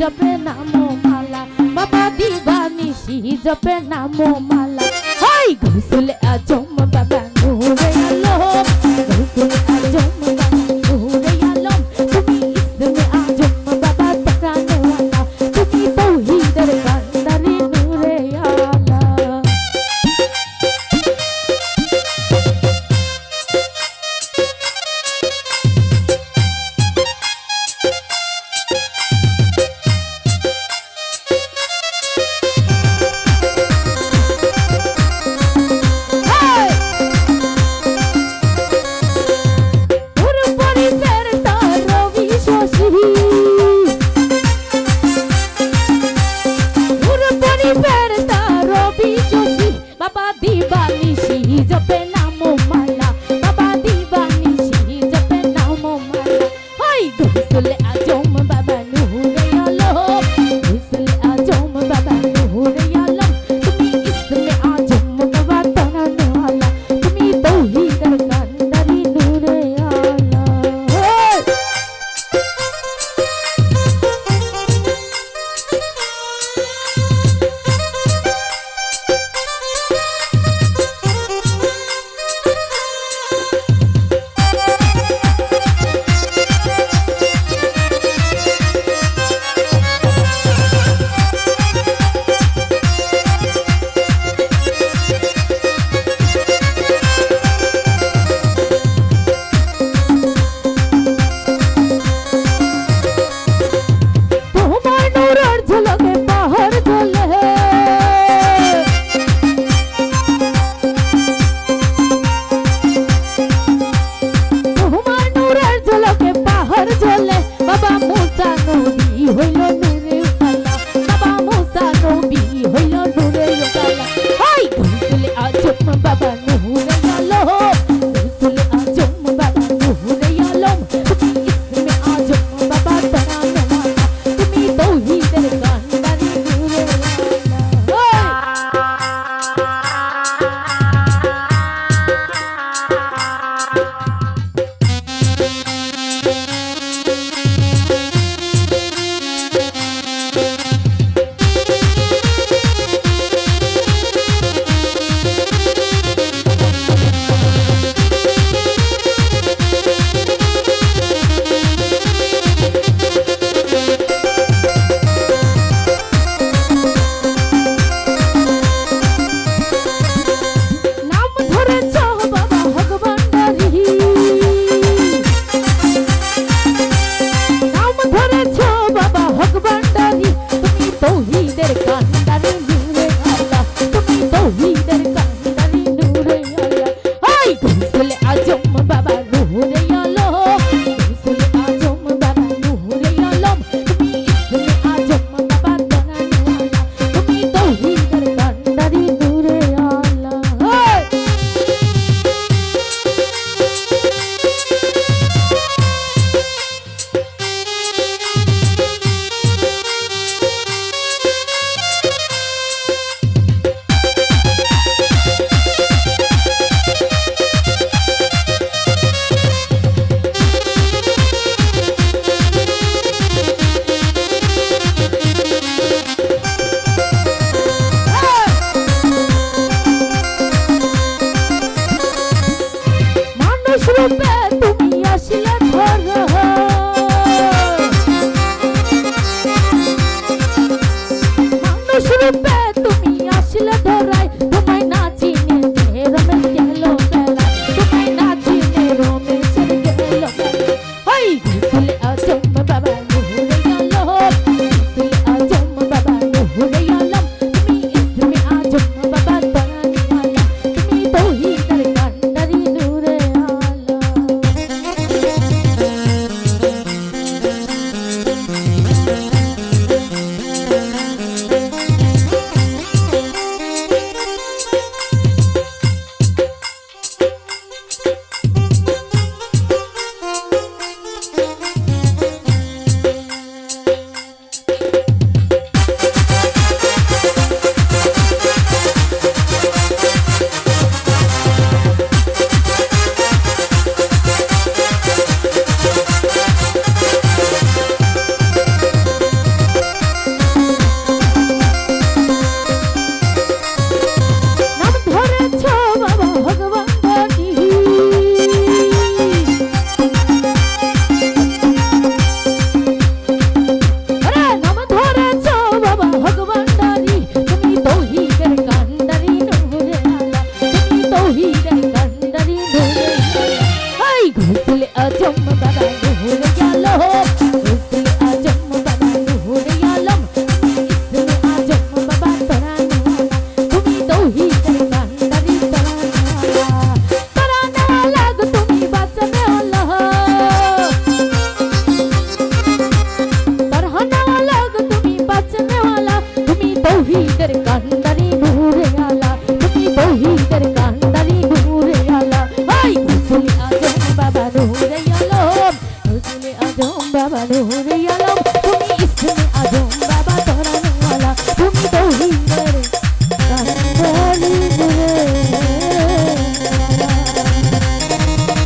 জপে নামো মালা। বাবা দিবা নিশি জপে নামো মালা। হাই ঘুষলে আচম better Quên! Baba, Hook হৃদয় কান্দারি ধরে দাদা হলো বাবা ধরে আলম তুমি ইসমে বাবা